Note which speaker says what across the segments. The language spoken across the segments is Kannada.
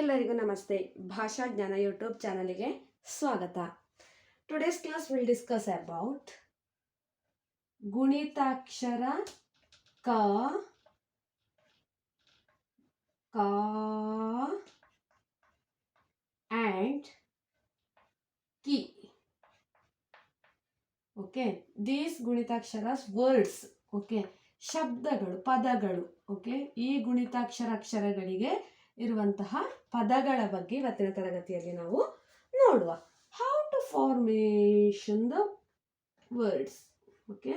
Speaker 1: ಎಲ್ಲರಿಗೂ ನಮಸ್ತೆ. ಭಾಷಾ ಜ್ಞಾನ ಯೂಟ್ಯೂಬ್ ಚಾನಲಿಗೆ ಸ್ವಾಗತ. Today's class will discuss about ಗುಣಿತಾಕ್ಷರ ಕ ಕ ಆ್ಯಂಡ್ ಕಿ. ಓಕೆ ದೀಸ್ ಗುಣಿತಾಕ್ಷರ ವರ್ಡ್ಸ್ ಓಕೆ ಶಬ್ದಗಳು, ಪದಗಳು ಓಕೆ ಈ ಗುಣಿತಾಕ್ಷರ ಅಕ್ಷರಗಳಿಗೆ ಇರುವಂತಹ ಪದಗಳ ಬಗ್ಗೆ ಇವತ್ತಿನ ತರಗತಿಯಲ್ಲಿ ನಾವು ನೋಡುವ. How to formation the words okay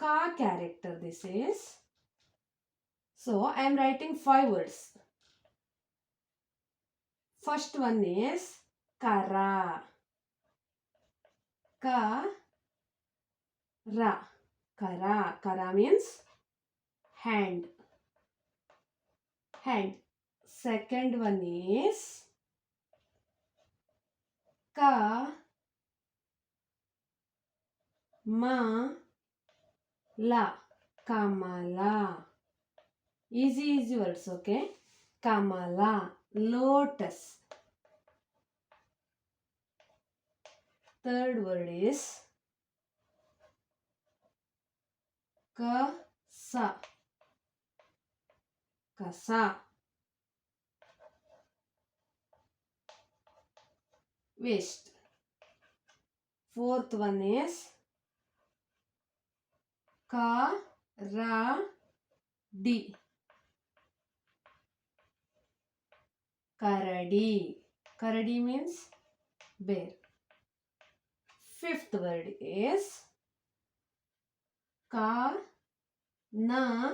Speaker 1: ಕಾ character this is so I am writing five words first one is ಕರ ಕ ರ ಕರ ಕರ means hand hand. Second one is ka ma la kamala. Easy easy words, okay? Kamala, lotus. Third word is kasa. कसा waste. Fourth one is ka ra di karadi. Karadi means bear. Fifth word is ka na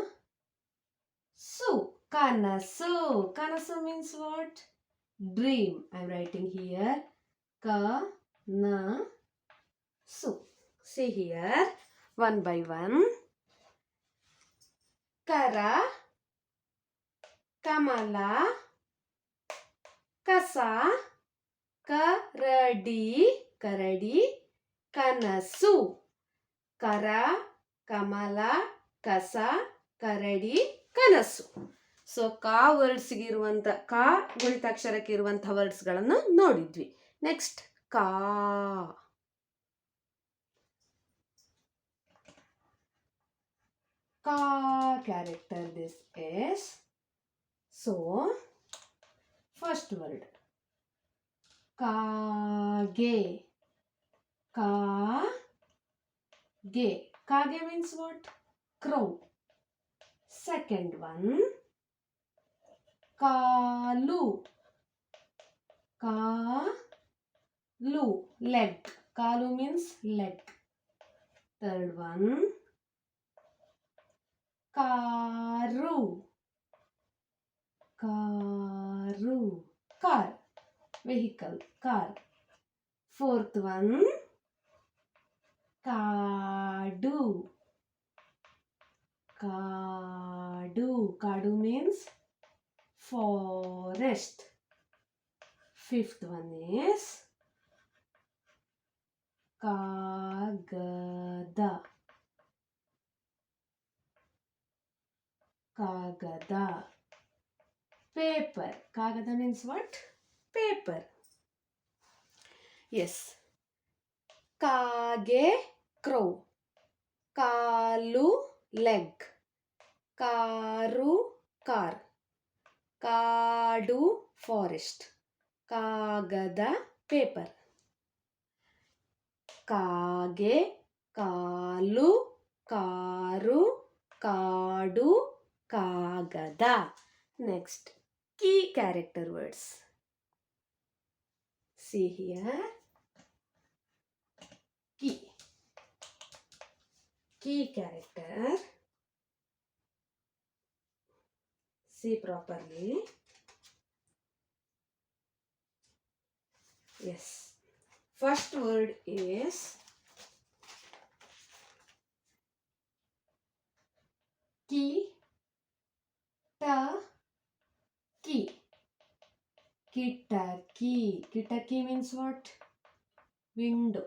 Speaker 1: So, kanasu. Kanasu means what? Dream. I'm writing here. Ka na su. See here. One by one. Kara. Kamala. Kasa. Karadi. Karadi. Kanasu. Kara. Kamala. Kasa. Karadi. ಕನಸು. ಸೊ ಕಾ ವರ್ಡ್ಸ್ಗಿರುವಂಥ ಕಾ ಗುಣಿತಾಕ್ಷರಕ್ಕೆ ಇರುವಂಥ ವರ್ಡ್ಸ್ಗಳನ್ನು ನೋಡಿದ್ವಿ. ನೆಕ್ಸ್ಟ್ ಕಾ. ಕಾ character this is so first word ಕಾಗೆ. ಕಾಗೆ. ಕಾಗೆ means what crow second one. కాలు. కాలు. లెగ్. కాలు means leg. Third one. Car. Car. Car. Vehicle. Car. Fourth one. కాడు. కా కాడు కాడు means forest fifth one is కాగద కాగద పేపర్ కాగద మీన్స్ వాట్ పేపర్ ఎస్ కాగే క్రో కాలు లెగ్ ಕಾರು ಕಾರ್ ಕಾಡು ಫಾರೆಸ್ಟ್ ಕಾಗದ ಪೇಪರ್ ಕಾಗೆ ಕಾಲು ಕಾರು ಕಾಡು ಕಾಗದ next key character words see here key key character see properly. Yes. First word is ki, ta, ki. Kitaki. Kitaki means what? Window.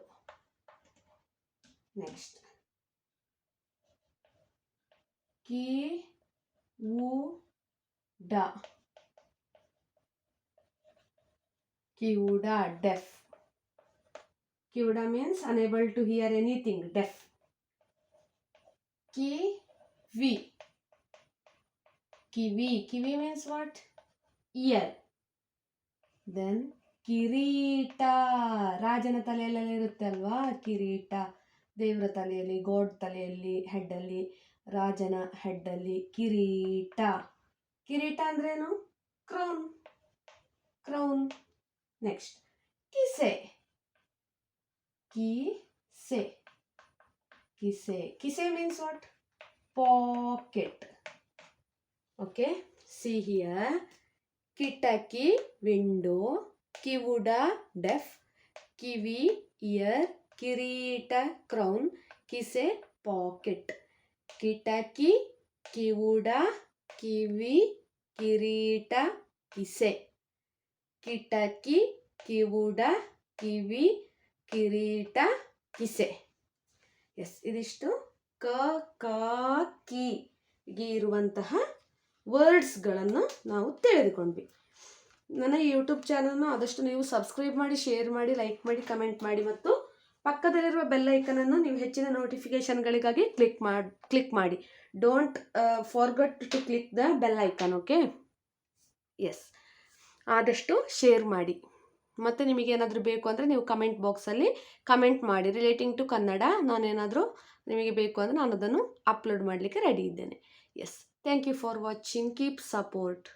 Speaker 1: Next. Ki, wu, ಡ. ಕಿವುಡ deaf. ಕಿವುಡ means unable to hear anything deaf. ಕಿವಿ. ಕಿವಿ ಕಿವಿ ಮೀನ್ಸ್ ವಾಟ್ ಇಯರ್ ದೆನ್ ಕಿರೀಟ. ರಾಜನ ತಲೆಯಲ್ಲೆಲ್ಲ ಇರುತ್ತೆ ಅಲ್ವಾ? ಕಿರೀಟ. ದೇವರ ತಲೆಯಲ್ಲಿ, ಗೋಡ್ ತಲೆಯಲ್ಲಿ ಹೆಡ್ಡಲ್ಲಿ ರಾಜನ ಹೆಡ್ಡಲ್ಲಿ ಕಿರೀಟ. ಕಿರೀಟ ಅಂದ್ರೇನು ಕ್ರೌನ್ ಕ್ರೌನ್ ನೆಕ್ಸ್ಟ್ ಕಿಸೆ ಕಿಸೆ ಕಿಸೆ ಕಿಸೆ means what pocket okay see here ಕಿಟಕಿ ವಿಂಡೋ ಕಿವುಡ ಡೆಫ್ ಕಿವಿ ಇಯರ್ ಕಿರೀಟ ಕ್ರೌನ್ ಕಿಸೆ ಪಾಕೆಟ್ ಕಿಟಕಿ ಕಿವುಡ ಕಿವಿ, ಕಿರೀಟ ಕಿಸೆ ಕಿಟಕಿ, ಕಿವುಡ, ಕಿವಿ, ಕಿರೀಟ ಕಿಸೆ ಎಸ್ ಇದಿಷ್ಟು ಕ ಕ, ಕಿ ಇರುವಂತಹ ವರ್ಡ್ಸ್ಗಳನ್ನು ನಾವು ತಿಳಿದುಕೊಂಡ್ವಿ. ನನ್ನ ಯೂಟ್ಯೂಬ್ ಚಾನಲ್ನ ಆದಷ್ಟು ನೀವು ಸಬ್ಸ್ಕ್ರೈಬ್ ಮಾಡಿ, ಶೇರ್ ಮಾಡಿ, ಲೈಕ್ ಮಾಡಿ, ಕಮೆಂಟ್ ಮಾಡಿ ಮತ್ತು ಪಕ್ಕದಲ್ಲಿರುವ ಬೆಲ್ ಐಕನನ್ನು ನೀವು ಹೆಚ್ಚಿನ ನೋಟಿಫಿಕೇಷನ್ಗಳಿಗಾಗಿ ಕ್ಲಿಕ್ ಮಾಡಿ ಕ್ಲಿಕ್ ಮಾಡಿ. Don't forget to click the bell icon okay yes ಆದಷ್ಟು ಶೇರ್ ಮಾಡಿ. ಮತ್ತು ನಿಮಗೇನಾದರೂ ಬೇಕು ಅಂದರೆ ನೀವು ಕಮೆಂಟ್ ಬಾಕ್ಸಲ್ಲಿ ಕಮೆಂಟ್ ಮಾಡಿ. ರಿಲೇಟಿಂಗ್ ಟು ಕನ್ನಡ, ನಾನೇನಾದರೂ ನಿಮಗೆ ಬೇಕು ಅಂದರೆ ನಾನು ಅದನ್ನು ಅಪ್ಲೋಡ್ ಮಾಡಲಿಕ್ಕೆ ರೆಡಿ ಇದ್ದೇನೆ. Yes thank you for watching keep support